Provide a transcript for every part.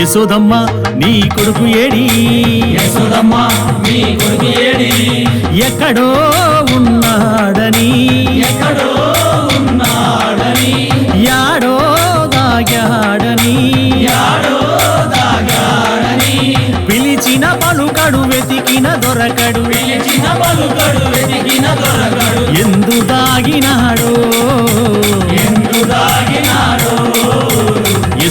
యశోదమ్మ నీ కొడుకు ఏడి? యశోదమ్మ మీ కొడుకు ఏడి? ఎక్కడో ఉన్నాడని? ఎక్కడో ఉన్నాడని? యాడో దాగాడని? యాడో దాగాడని? పిలిచిన పలుకడు వెతికిన దొరకడు. పిలిచిన పలుకడు వెతికిన దొరకడు. ఎందు దాగినాడో?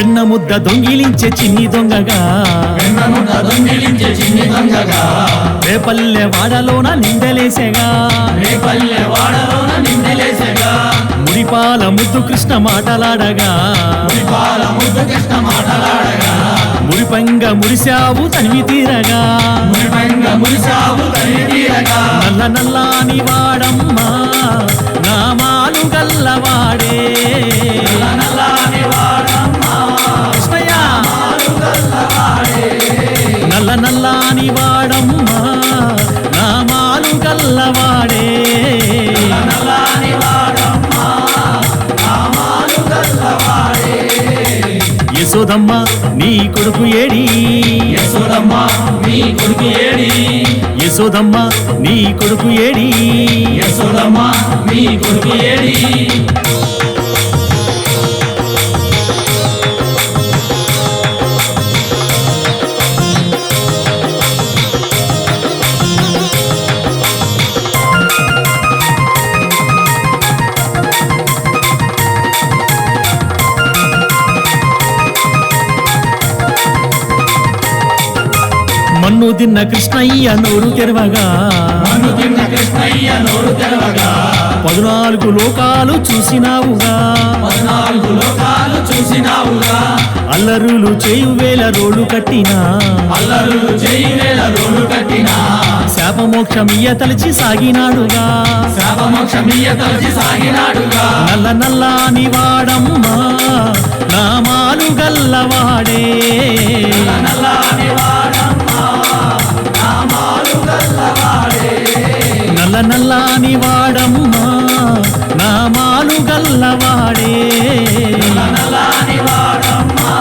వెన్న ముద్ద దొంగిలించే చిన్ని దొంగగా. వెన్నముద్ద దొంగిలించే చిన్ని దొంగగా. రేపల్లె వాడలోన నిందలేసేగా. రేపల్లె వాడలోన నిందలేసగా. ముడిపాల ముద్దు కృష్ణ మాటలాడగా. పాల ముద్దు కృష్ణ మాటలాడగా. మురిపంగ మురిశావు తనివి తీరగా. మురిపంగ తీరగా. నల్ల నల్లాని వాడమ్మా నల్లాని వాడమ్మా నామాలు గల్లవాడే గల్లవాడే. యశోదమ్మ నీ కొడుకు ఏడి? యశోదమ్మ మీ కొడుకు ఏడి? యశోదమ్మ నీ కొడుకు ఏడి? యశోదమ్మ మీ కొడుకు ఏడి? మన్ను తిన్న కృష్ణయ్య నోరు తెరవగా. మన్ను తిన్న కృష్ణయ్య నోరు తెరవగా. పద్నాలుగు లోకాలు చూసినావుగా. పద్నాలుగు లోకాలు చూసినావుగా. అల్లరులు చేయు వేల రోడ్లు కట్టినా. అల్లరులు చేయి వేల రోడ్డు కట్టినా. శాపమోక్షమియ్య తలచి సాగినాడుగా. శాపమోక్షమీయ తలచి సాగినాడుగా. నల్ల నల్లాని వాడమ్మా నామాలు గల్లవాడే. నల్లని నల్లాని వాడమ్మా? నామాలు గల్లవాడే నల్లని వాడమ్మా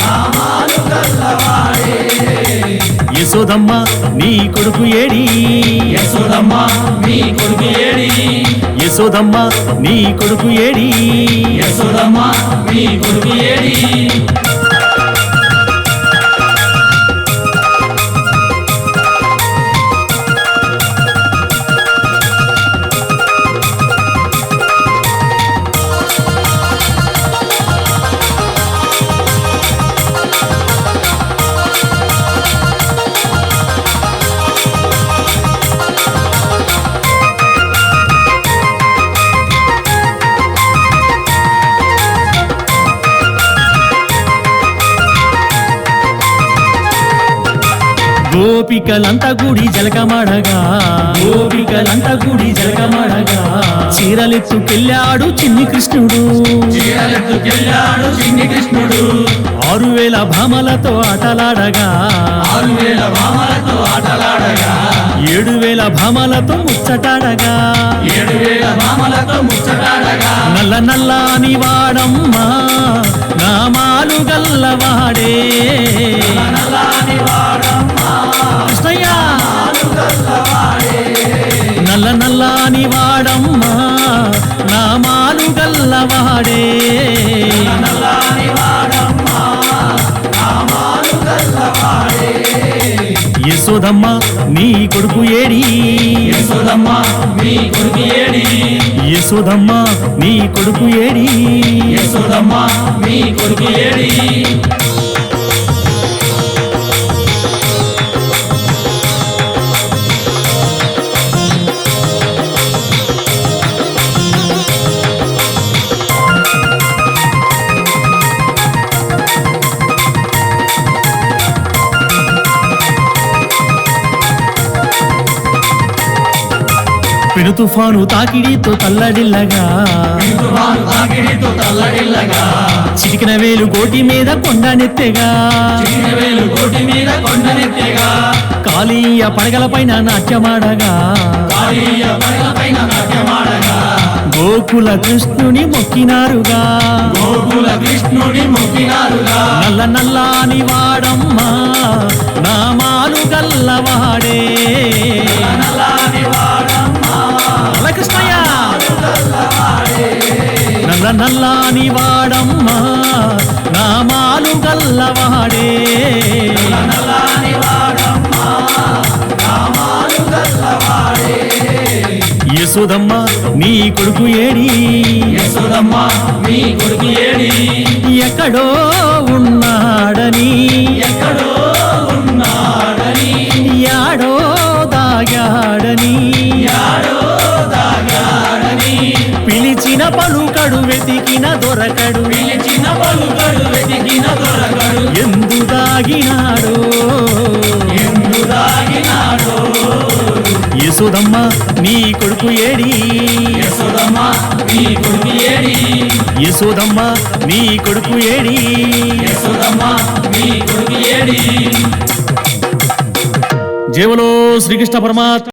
నామాలు గల్లవాడే యశోదమ్మ నీ కొడుకు ఏడి? యశోదమ్మ మీ కొడుకు ఏడి? యశోదమ్మ నీ కొడుకు ఏడి? యశోదమ్మ మీ కొడుకు ఏడి? గోపికలంతా గుడి జలకమడగా. గోపికలంతా గుడి జలకమడగా. చీరలెత్తుకెళ్ళాడు చిన్ని కృష్ణుడు. చీరలెత్తుకెళ్ళాడు చిన్ని కృష్ణుడు. ఆరు వేల భామలతో ఆటలాడగా. ఆరు వేల భామలతో ఆటలాడగా. ఏడు వేల భామలతో ముచ్చటాడగా. ఏడు వేల భామలతో ముచ్చటాడగా. నల్ల నల్లాని వాడమ్మా నామాలు గల్లవాడే. నల్ల వాడమ్మా నామాలు గల్లవాడే యశోదమ్మ నీ కొడుకు ఏడి యశోదమ్మ నీ కొడుకు ఏడి యశోదమ్మ నీ కొడుకు ఏడి? యశోదమ్మ నీ కొడుకు ఏడి? పెను తుఫాను తాకిడితో తల్లడిల్లగా. చిటికిన వేలు గోటి మీద కోటి మీద కొండ నెత్తెగా. నాట్యమాడగా కాళీయ పడగల పైన నాట్యమాడగా. గోకుల కృష్ణుని మొక్కినారుగా గోకుల కృష్ణుని మొక్కినారుగా. నల్ల నల్లాని వాడమ్మా నామాలు గల్లవాడే. నల్లాని వాడమ్మా నామాలు గల్లవాడే. యశోదమ్మ నీ కొడుకు ఏడి? యశోదమ్మ మీ కొడుకు ఏడి? ఎక్కడో పిలిచిన పలుకడు వెతికిన దొరకడు. పిలిచిన పలుకడు వెతికిన దొరకడు. ఎందు దాగినాడో? ఎందు దాగినాడో? యశోదమ్మ నీ కొడుకు ఏడి? యశోదమ్మ మీ కొడుకు ఏడి? యశోదమ్మ నీ కొడుకు ఏడి? యశోదమ్మ మీ కొడుకు ఏడి? జేవలో శ్రీకృష్ణ పరమాత్మ